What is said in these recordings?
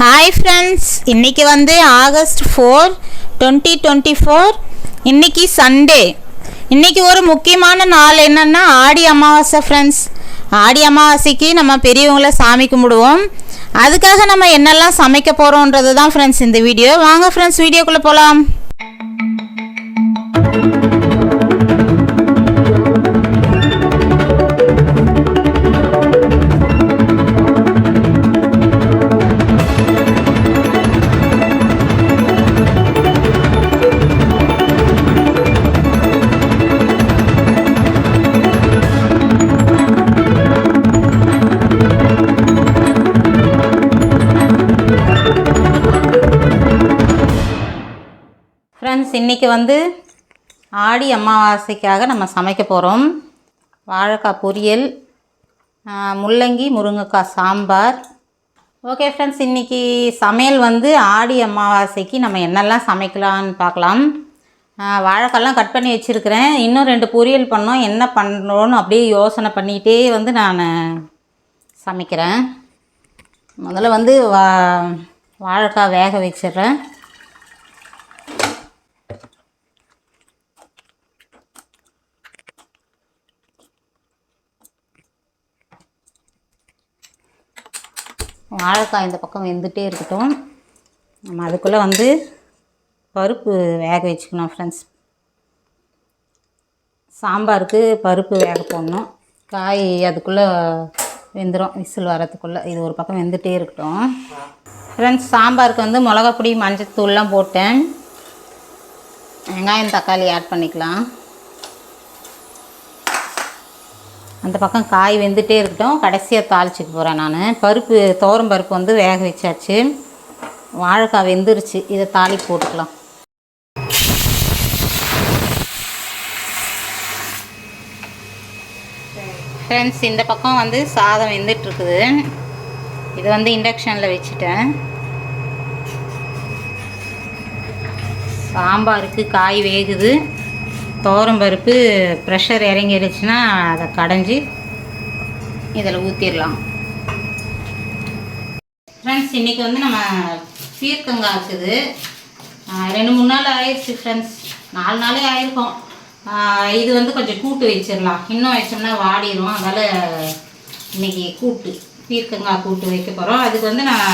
Hi friends இன்றைக்கி வந்து August four twenty twenty four இன்றைக்கி சண்டே இன்றைக்கி ஒரு முக்கியமான நாள் என்னென்னா ஆடி அமாவாசை ஃப்ரெண்ட்ஸ் ஆடி அமாவாசைக்கு நம்ம பெரியவங்கள சாமி கும்பிடுவோம். அதுக்காக நம்ம என்னெல்லாம் சமைக்க போகிறோன்றது தான் ஃப்ரெண்ட்ஸ் இந்த வீடியோ. வாங்க ஃப்ரெண்ட்ஸ் வீடியோக்குள்ளே போகலாம் ஃப்ரெண்ட்ஸ் இன்றைக்கி வந்து ஆடி அமாவாசைக்காக நம்ம சமைக்க போகிறோம் வாழைக்காய் பொரியல் முள்ளங்கி முருங்கைக்காய் சாம்பார். ஓகே ஃப்ரெண்ட்ஸ் இன்றைக்கி சமையல் வந்து ஆடி அமாவாசைக்கு நம்ம என்னெல்லாம் சமைக்கலாம்னு பார்க்கலாம். வாழைக்காய்லாம் கட் பண்ணி வச்சுருக்கிறேன். இன்னும் ரெண்டு பொரியல் பண்ணோம். என்ன பண்ணுறோன்னு அப்படியே யோசனை பண்ணிகிட்டே வந்து நான் சமைக்கிறேன். முதல்ல வந்து வா வாழைக்காய் வேக வச்சிடுறேன். வாழைக்காய் இந்த பக்கம் வெந்துட்டே இருக்கட்டும். நம்ம அதுக்குள்ளே வந்து பருப்பு வேக வச்சுக்கணும் ஃப்ரெண்ட்ஸ் சாம்பாருக்கு பருப்பு வேக போடணும். காய் அதுக்குள்ளே வெந்துடும் விசில் வரத்துக்குள்ளே இது ஒரு பக்கம் வெந்துட்டே இருக்கட்டும். ஃப்ரெண்ட்ஸ் சாம்பாருக்கு வந்து மிளகாப்பொடி மஞ்சத்தூள்லாம் போட்டேன். வெங்காயம் தக்காளி ஆட் பண்ணிக்கலாம். அந்த பக்கம் காய் வெந்துகிட்டே இருக்கட்டும். கடைசியாக தாளிச்சிக்க போகிறேன் நான். பருப்பு துவரம் பருப்பு வந்து வேக வச்சாச்சு. வாழைக்காய் வெந்துருச்சு. இதை தாளி போட்டுக்கலாம். ஃப்ரெண்ட்ஸ் இந்த பக்கம் வந்து சாதம் வெந்துட்டுருக்குது. இது வந்து இண்டக்ஷனில் வச்சுட்டேன். சாம்பாருக்கு காய் வேகுது. துவரம் பருப்பு ப்ரெஷர் இறங்கிடுச்சுன்னா அதை கடைஞ்சி இதில் ஊற்றிடலாம் ஃப்ரெண்ட்ஸ் இன்றைக்கி வந்து நம்ம பீர்க்கங்காய் இருக்குது. ரெண்டு மூணு நாள் ஆயிடுச்சு ஃப்ரெண்ட்ஸ் நாலு நாளே ஆயிருக்கும். இது வந்து கொஞ்சம் கூட்டு வச்சிடலாம். இன்னும் வச்சோம்னா வாடிடும் அதனால் இன்னைக்கு கூட்டு பீர்க்கங்காய் கூட்டு வைக்க போகிறோம் அதுக்கு வந்து நான்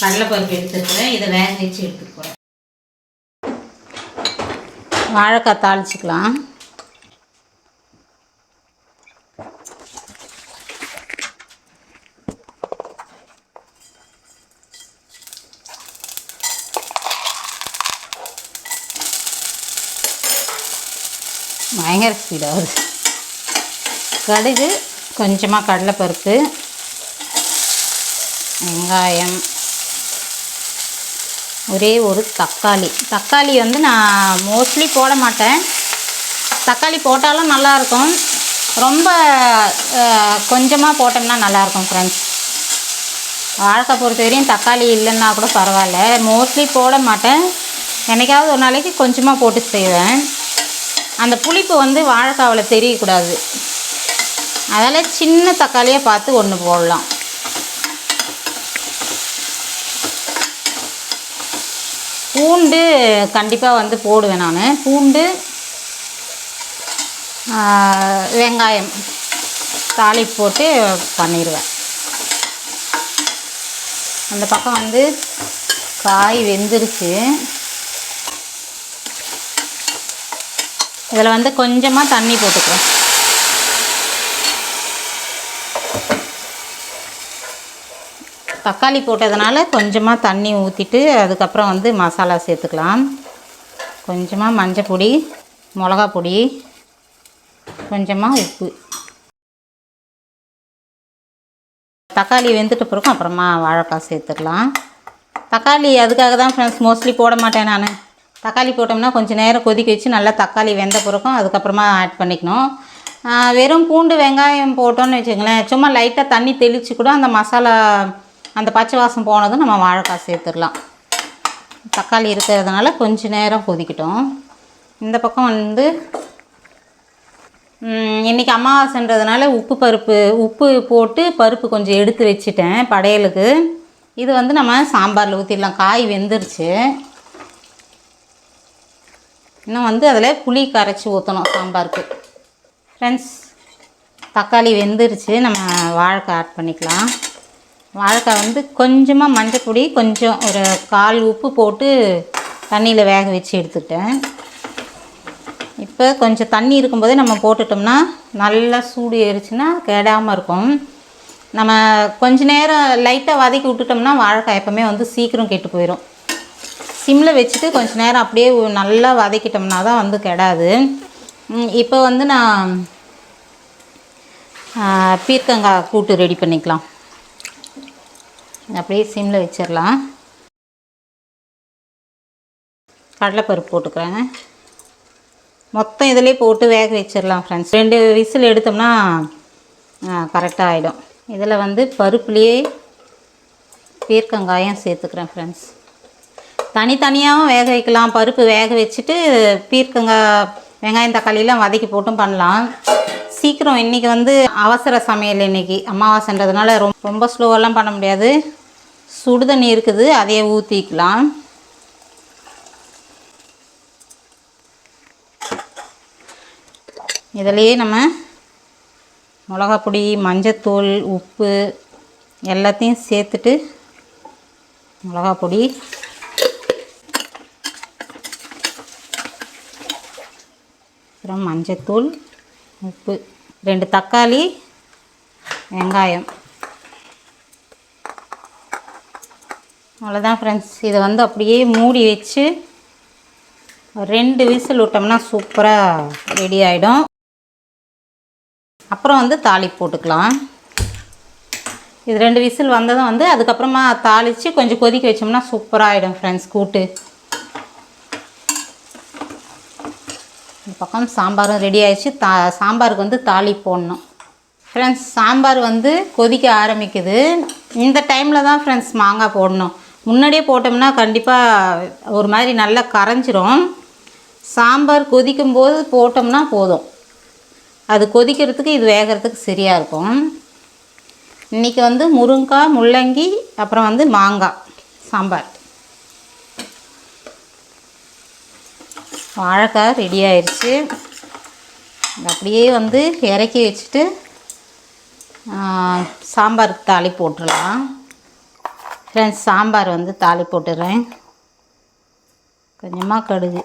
கடலைப்பருப்பு எடுத்துருக்குறேன். இதை வேக வச்சு எடுத்துக்க போகிறேன் வாழைக்காய் தாளிச்சிக்கலாம். பயங்கர ஸ்பீடாக வருது. கடுகு கொஞ்சமாக கடலைப்பருப்பு வெங்காயம் ஒரே ஒரு தக்காளி. தக்காளி வந்து நான் மோஸ்ட்லி போட மாட்டேன். தக்காளி போட்டாலும் நல்லாயிருக்கும். ரொம்ப கொஞ்சமாக போட்டோம்னா நல்லாயிருக்கும் ஃப்ரெண்ட்ஸ் வாழைக்காய் பொறுத்த வரையும் தக்காளி இல்லைன்னா கூட பரவாயில்ல. மோஸ்ட்லி போட மாட்டேன். எனக்காவது ஒரு நாளைக்கு கொஞ்சமாக போட்டு செய்வேன். அந்த புளிப்பு வந்து வாழைக்காவில் தெரியக்கூடாது. அதால் சின்ன தக்காளியாக பார்த்து ஒன்று போடலாம். பூண்டு கண்டிப்பாக வந்து போடுவேன் நான். பூண்டு வெங்காயம் தாளிப்பு போட்டு பண்ணிடுவேன் அந்த பக்கம் வந்து காய் வெந்துருச்சு இதில் வந்து கொஞ்சமாக தண்ணி போட்டுக்கிறேன். தக்காளி போட்டதுனால கொஞ்சமாக தண்ணி ஊற்றிட்டு அதுக்கப்புறம் வந்து மசாலா சேர்த்துக்கலாம். கொஞ்சமாக மஞ்சள் பொடி மிளகா பொடி கொஞ்சமாக உப்பு. தக்காளி வெந்துட்டு பிறக்கும் அப்புறமா வாழைக்காய் சேர்த்துக்கலாம். தக்காளி அதுக்காக தான் ஃப்ரெண்ட்ஸ் மோஸ்ட்லி போட மாட்டேன் நான். தக்காளி போட்டோம்னா கொஞ்சம் நேரம் கொதிக்க வச்சு நல்லா தக்காளி வெந்த பிறக்கும் அதுக்கப்புறமா ஆட் பண்ணிக்கணும். வெறும் பூண்டு வெங்காயம் போட்டோன்னு வச்சுக்கங்களேன். சும்மா லைட்டாக தண்ணி தெளித்து கூட அந்த மசாலா அந்த பச்சை வாசம் போனதும் நம்ம வாழைக்காய் சேர்த்துடலாம். தக்காளி இருக்கிறதுனால கொஞ்ச நேரம் கொதிக்கட்டும். இந்த பக்கம் வந்து இன்றைக்கி அமாவாசைன்றதுனால உப்பு பருப்பு உப்பு போட்டு பருப்பு கொஞ்சம் எடுத்து வச்சிட்டேன் படையலுக்கு. இது வந்து நம்ம சாம்பாரில் ஊற்றிடலாம் காய் வெந்துருச்சு. இன்னும் வந்து அதில் புளி கரைச்சி ஊற்றணும் சாம்பாருக்கு. ஃப்ரெண்ட்ஸ் தக்காளி வெந்துருச்சு. நம்ம வாழைக்காய் ஆட் பண்ணிக்கலாம். வாழைக்காய் வந்து கொஞ்சமாக மஞ்சள் பொடி கொஞ்சம் ஒரு கால் உப்பு போட்டு தண்ணியில் வேக வச்சு எடுத்துட்டேன். இப்போ கொஞ்சம் தண்ணி இருக்கும்போதே நம்ம போட்டுட்டோம்னா நல்லா சூடு ஏறிச்சுன்னா கெடாமல் இருக்கும். நம்ம கொஞ்ச நேரம் லைட்டாக வதக்கி விட்டுட்டோம்னா வாழைக்காய் எப்போவுமே வந்து சீக்கிரம் கெட்டு போயிடும் சிம்மில் வச்சுட்டு கொஞ்ச நேரம் அப்படியே நல்லா வதக்கிட்டோம்னா தான் வந்து கெடாது. இப்போ வந்து நான் பீர்க்கங்காய் கூட்டு ரெடி பண்ணிக்கலாம். அப்படியே சிம்மில் வச்சிடலாம் கடலைப்பருப்பு போட்டுக்கிறேன் மொத்தம் இதிலே போட்டு வேக வச்சிடலாம் ஃப்ரெண்ட்ஸ் ரெண்டு விசில் எடுத்தோம்னா கரெக்டாக ஆகிடும் இதில் வந்து பருப்புலேயே பீர்க்கங்காயம் சேர்த்துக்கிறேன் ஃப்ரெண்ட்ஸ் தனித்தனியாகவும் வேக வைக்கலாம். பருப்பு வேக வச்சுட்டு பீர்க்கங்காய் வெங்காயம் தக்காளியெலாம் வதக்கி போட்டும் பண்ணலாம். சீக்கிரம் இன்றைக்கி வந்து அவசர சமையல் இன்றைக்கி அமாவாசைன்றதுனால ரொம்ப ரொம்ப ஸ்லோவெல்லாம் பண்ண முடியாது. சுடுதண்ணி இருக்குது அதையே ஊற்றிக்கலாம் இதிலையே நம்ம மிளகா பொடி மஞ்சத்தூள் உப்பு எல்லாத்தையும் சேர்த்துட்டு மிளகா பொடி அப்புறம் மஞ்சத்தூள் உப்பு ரெண்டு தக்காளி வெங்காயம். அவ்வளோதான் ஃப்ரெண்ட்ஸ் இதை வந்து அப்படியே மூடி வச்சு ரெண்டு விசில் விட்டோம்னா சூப்பராக ரெடி ஆகிடும் அப்புறம் வந்து தாளி போட்டுக்கலாம். இது ரெண்டு விசில் வந்ததும் வந்து அதுக்கப்புறமா தாளித்து கொஞ்சம் கொதிக்க வச்சோம்னா சூப்பராக ஆகிடும் ஃப்ரெண்ட்ஸ் கூட்டு. இந்த பக்கம் சாம்பாரும் ரெடி ஆயிடுச்சு. தா சாம்பாருக்கு வந்து தாலி போடணும். ஃப்ரெண்ட்ஸ் சாம்பார் வந்து கொதிக்க ஆரம்பிக்குது. இந்த டைமில் தான் ஃப்ரெண்ட்ஸ் மாங்காய் போடணும். முன்னாடியே போட்டோம்னா கண்டிப்பாக ஒரு மாதிரி நல்லா கரைஞ்சிரும். சாம்பார் கொதிக்கும் போது போட்டோம்னா போதும். அது கொதிக்கிறதுக்கு இது வேகிறதுக்கு சரியாக இருக்கும். இன்றைக்கி வந்து முருங்காய் முள்ளங்கி அப்புறம் வந்து மாங்காய் சாம்பார். வாழைக்காய் ரெடி ஆயிடுச்சு அப்படியே வந்து இறக்கி வச்சுட்டு சாம்பார் சாம்பாருக்கு தாளி போட்டுடலாம். ஃப்ரெண்ட்ஸ் சாம்பார் வந்து தாளி போட்டுடுறேன். கொஞ்சமாக கடுகு.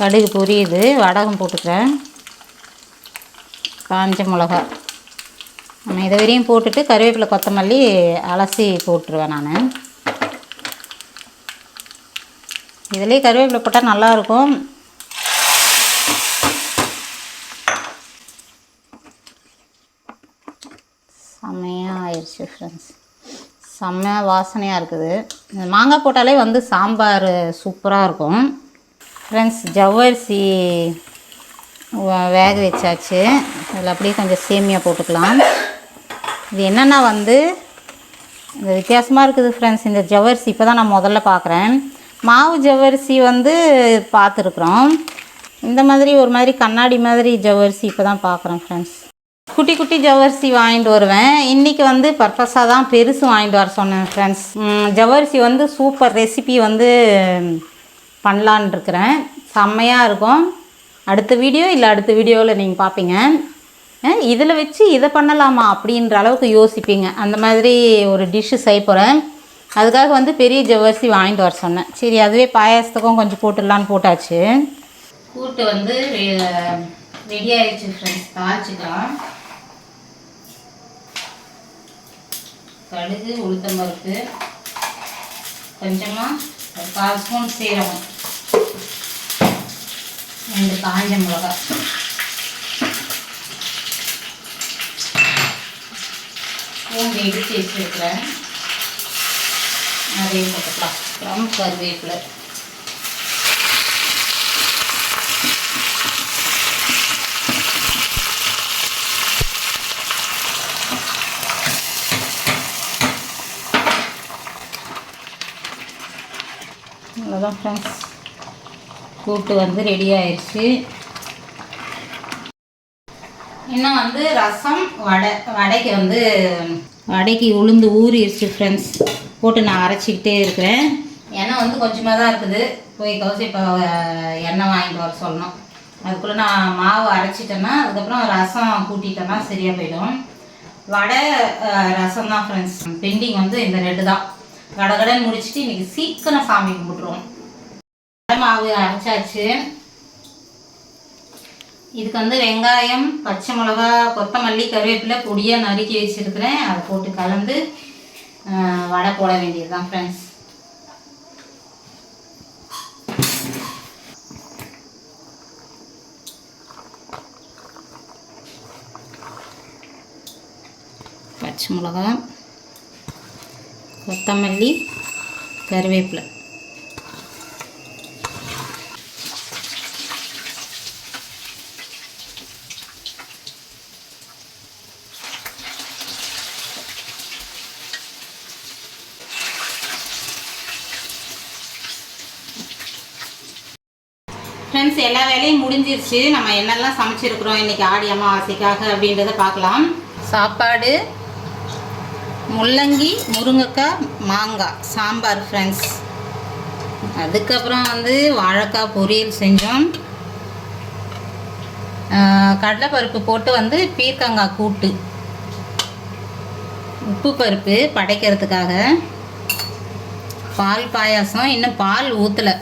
கடுகு பொரியுது. வடகம் போட்டுக்கிறேன். காஞ்ச மிளகா நான் இதை வரையும் போட்டுட்டு கருவேப்பிலை கொத்தமல்லி அலசி போட்டுருவேன் நான். இதுலேயே கருவேப்பிலை போட்டால் நல்லாயிருக்கும். செம்மையாக ஆயிடுச்சு ஃப்ரெண்ட்ஸ் செம்மையாக வாசனையாக இருக்குது. மாங்காய் போட்டாலே வந்து சாம்பார் சூப்பராக இருக்கும். ஃப்ரெண்ட்ஸ் ஜவ்வரிசி வேக வச்சாச்சு. அதில் அப்படியே கொஞ்சம் சேமியா போட்டுக்கலாம். இது என்னென்னா வந்து இந்த வித்தியாசமாக இருக்குது ஃப்ரெண்ட்ஸ் இந்த ஜவ்வரிசி இப்போ தான் நான் முதல்ல பார்க்குறேன் மாவு ஜவ்வரிசி வந்து பார்த்துருக்குறோம் இந்த மாதிரி ஒரு மாதிரி கண்ணாடி மாதிரி ஜவ்வரிசி இப்போ தான் பார்க்குறேன் ஃப்ரெண்ட்ஸ் குட்டி குட்டி ஜவ்வரிசி வாங்கிட்டு வருவேன். இன்றைக்கி வந்து பர்பஸாக தான் பெருசு வாங்கிட்டு வர சொன்னேன் ஃப்ரெண்ட்ஸ் ஜவ்வரிசி வந்து சூப்பர் ரெசிபி வந்து பண்ணலான் இருக்கிறேன். செம்மையாக இருக்கும். அடுத்த வீடியோ இல்லை அடுத்த வீடியோவில் நீங்கள் பார்ப்பீங்க இதில் வச்சு இதை பண்ணலாமா அப்படின்ற அளவுக்கு யோசிப்பீங்க. அந்த மாதிரி ஒரு டிஷ்ஷு செய்ய போகிறேன் அதுக்காக வந்து பெரிய ஜவ்வரிசி வாங்கிட்டு வர சொன்னேன். சரி அதுவே பாயாசத்துக்கும் கொஞ்சம் போட்டுடலான்னு போட்டாச்சு. கூட்டு வந்து ரெடி ஆயிடுச்சு ஃப்ரெண்ட்ஸ் தாளிச்சுக்கலாம். கடுகு உளுத்தம்பருப்பு கொஞ்சமாக ஒரு கால் ஸ்பூன் சீரகம் ரெண்டு காஞ்ச மிளகாய். பூண்டு இடித்து வச்சுருக்கிறேன். அதையும் போட்டுக்கலாம் அப்புறம் கருவேப்பிலை. அவ்வளோதான் ஃப்ரெண்ட்ஸ் கூட்டு வந்து ரெடி ஆயிடுச்சு இன்னும் வந்து ரசம் வடை வடைக்கு வந்து வடைக்கு உளுந்து ஊறிடுச்சு ஃப்ரெண்ட்ஸ் போட்டு நான் அரைச்சிக்கிட்டே இருக்கிறேன். எண்ணெய் வந்து கொஞ்சமாக தான் இருக்குது. போய் கவுசி இப்போ எண்ணெய் வாங்கிட்டு வர சொல்லணும். அதுக்குள்ளே நான் மாவு அரைச்சிட்டேன்னா அதுக்கப்புறம் ரசம் கூட்டிட்டேன்னா சரியாக போயிடும். வடை ரசம் தான் ஃப்ரெண்ட்ஸ் பெண்டிங் வந்து இந்த ரெண்டு தான். கடகடன்னு முடிச்சுட்டு இன்றைக்கி சீக்கிரம் சாமி கும்பிட்ருவோம் வடை மாவு அரைச்சாச்சு. இதுக்கு வந்து வெங்காயம் பச்சை மிளகா கொத்தமல்லி கருவேப்பிலை பொடியாக நறுக்கி வச்சுருக்கிறேன். அதை போட்டு கலந்து வடை போட வேண்டியது தான் ஃப்ரெண்ட்ஸ் பச்சை மிளகா கொத்தமல்லி கருவேப்பிலை. ஃப்ரெண்ட்ஸ் எல்லா வேலையும் முடிஞ்சிருச்சு. நம்ம என்னெல்லாம் சமைச்சிருக்கிறோம் இன்றைக்கி ஆடி அமாவாசைக்காக அப்படின்றத பார்க்கலாம். சாப்பாடு முள்ளங்கி முருங்கைக்காய் மாங்காய் சாம்பார் ஃப்ரெண்ட்ஸ் அதுக்கப்புறம் வந்து வாழைக்காய் பொரியல் செஞ்சோம். கடலைப்பருப்பு போட்டு வந்து பீர்க்கங்காய் கூட்டு. உப்பு பருப்பு படைக்கிறதுக்காக. பால் பாயாசம் இன்னும் பால் ஊற்றலை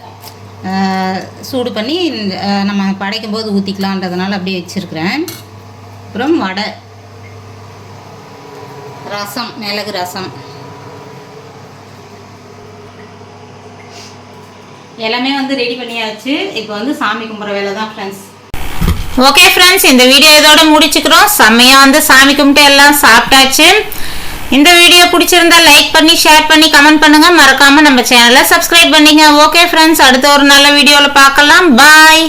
சூடு பண்ணி நம்ம படைக்கும் போது ஊற்றிக்கலான்றதுனால அப்படியே வச்சுருக்கிறேன். அப்புறம் வடை. ரசம் மிளகு ரசம். எல்லாமே வந்து ரெடி பண்ணியாச்சு. இப்போ வந்து சாமி கும்பிட்ற வேலை தான் ஃப்ரெண்ட்ஸ் ஓகே ஃப்ரெண்ட்ஸ் இந்த வீடியோ இதோட முடிச்சுக்கிறோம். செம்மையாக வந்து சாமி கும்பிட்டு எல்லாம் சாப்பிட்டாச்சு. இந்த வீடியோ பிடிச்சிருந்தா லைக் பண்ணி ஷேர் பண்ணி கமெண்ட் பண்ணுங்க. மறக்காம நம்ம சேனலை சப்ஸ்கிரைப் பண்ணிங்க ஓகே ஃப்ரெண்ட்ஸ் அடுத்த ஒரு நல்ல வீடியோவில் பார்க்கலாம். பாய்